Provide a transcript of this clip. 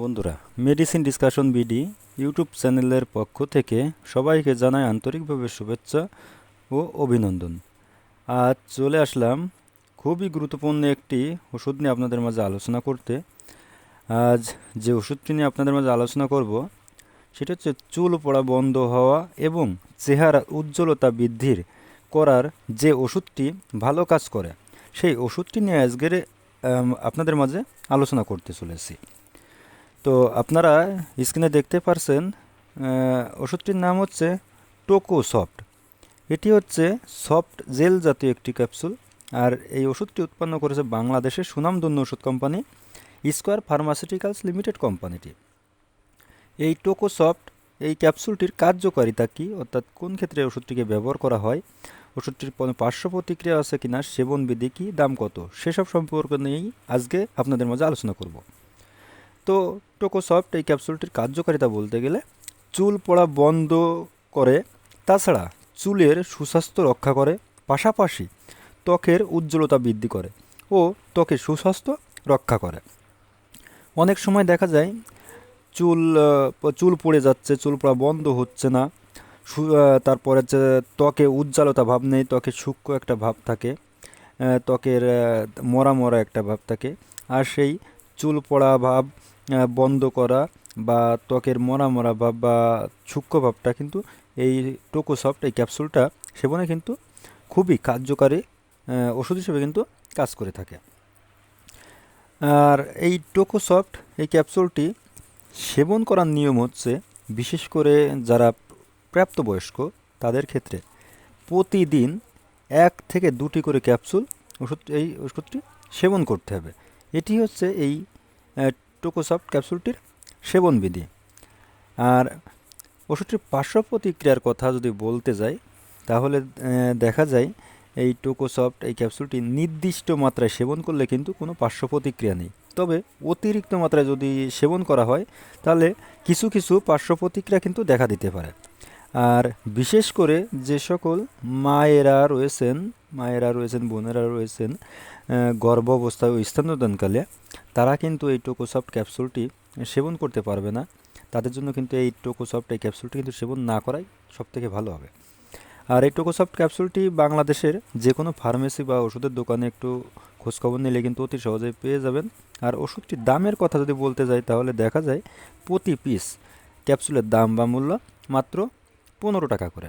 বন্ধুরা medicine discussion BD YouTube চ্যানেলের পক্ষ থেকে সবাইকে জানাই আন্তরিকভাবে শুভেচ্ছা ও অভিনন্দন। আজ চলে আসলাম খুবই গুরুত্বপূর্ণ একটি ওষুধ নিয়ে আপনাদের মাঝে আলোচনা করতে। আজ যে ওষুধটি নিয়ে আপনাদের মাঝে আলোচনা করব, সেটা হচ্ছে চুল পড়া বন্ধ হওয়া এবং চেহারা উজ্জ্বলতা বৃদ্ধির করার যে ওষুধটি ভালো কাজ করে, সেই ওষুধটি নিয়ে আজকের আপনাদের মাঝে আলোচনা করতে চলেছি। তো আপনারা স্ক্রিনে দেখতে পারছেন ওষুধটির নাম হচ্ছে টোকো সফট এটি হচ্ছে সফট জেল জাতীয় একটি ক্যাপসুল আর এই ওষুধটি উৎপন্ন করেছে বাংলাদেশের সুনামধন্য ওষুধ কোম্পানি স্কোয়ার ফার্মাসিউটিক্যালস লিমিটেড কোম্পানিটি। এই টোকো সফট এই ক্যাপসুলটির কার্যকারিতা কী, অর্থাৎ কোন ক্ষেত্রে ওষুধটিকে ব্যবহার করা হয়, ওষুধটির কোনো পার্শ্ব প্রতিক্রিয়া আছে কিনা, সেবন বিধি কী, দাম কত, সেসব সম্পর্ক নিয়েই আজকে আপনাদের মাঝে আলোচনা করব। তো টোকোসফট এই ক্যাপসুলটির কার্যকারিতা বলতে গেলে চুল পড়া বন্ধ করে, তাছাড়া চুলের সুস্বাস্থ্য রক্ষা করে, পাশাপাশি ত্বকের উজ্জ্বলতা বৃদ্ধি করে ও ত্বকের সুস্বাস্থ্য রক্ষা করে। অনেক সময় দেখা যায় চুল চুল পড়ে যাচ্ছে, চুল পড়া বন্ধ হচ্ছে না তারপরে হচ্ছে ত্বকে উজ্জ্বলতা ভাব নেই, ত্বকে সূক্ষ্ম একটা ভাব থাকে ত্বকের মরা মরা একটা ভাব থাকে, আর সেই চুল পড়া ভাব বন্ধ করা বা ত্বকের মরা মরা ভাব বা সূক্ষ্ম ভাবটা কিন্তু এই টোকোসফট এই ক্যাপসুলটা সেবনে কিন্তু খুবই কার্যকারী ওষুধ হিসেবে কিন্তু কাজ করে থাকে। আর এই টোকোসফট এই ক্যাপসুলটি সেবন করার নিয়ম হচ্ছে বিশেষ করে যারা প্রাপ্তবয়স্ক, তাদের ক্ষেত্রে প্রতিদিন এক থেকে দুটি করে ক্যাপসুল ওষুধ, এই ওষুধটি সেবন করতে হবে। এটি হচ্ছে এই টোকোসফট ক্যাপসুলটির সেবনবিধি। আর ওষুধটির পার্শ্ব প্রতিক্রিয়ার কথা যদি বলতে যাই, তাহলে দেখা যায় এই টোকোসফট, এই ক্যাপসুলটি নির্দিষ্ট মাত্রায় সেবন করলে কিন্তু কোনো পার্শ্ব প্রতিক্রিয়া নেই। তবে অতিরিক্ত মাত্রায় যদি সেবন করা হয়, তাহলে কিছু কিছু পার্শ্ব প্রতিক্রিয়া কিন্তু দেখা দিতে পারে। আর বিশেষ করে যে সকল মায়েরা রয়েছেন মায়েরা রয়েছেন, বোনেরা রয়েছেন গর্ভ অবস্থায় ও স্তন্যদানকালে, তারা কিন্তু এই টোকোসফট ক্যাপসুলটি সেবন করতে পারবে না। তাদের জন্য কিন্তু এই টোকোসফট, এই ক্যাপসুলটি কিন্তু সেবন না করাই সবথেকে ভালো হবে। আর এই টোকোসফট ক্যাপসুলটি বাংলাদেশের যে কোনো ফার্মেসি বা ওষুধের দোকানে একটু খোঁজখবর নিলে কিন্তু অতি সহজেই পেয়ে যাবেন। আর ওষুধটির দামের কথা যদি বলতে যাই, তাহলে দেখা যায় প্রতি পিস ক্যাপসুলের দাম বা মূল্য মাত্র পনেরো টাকা করে।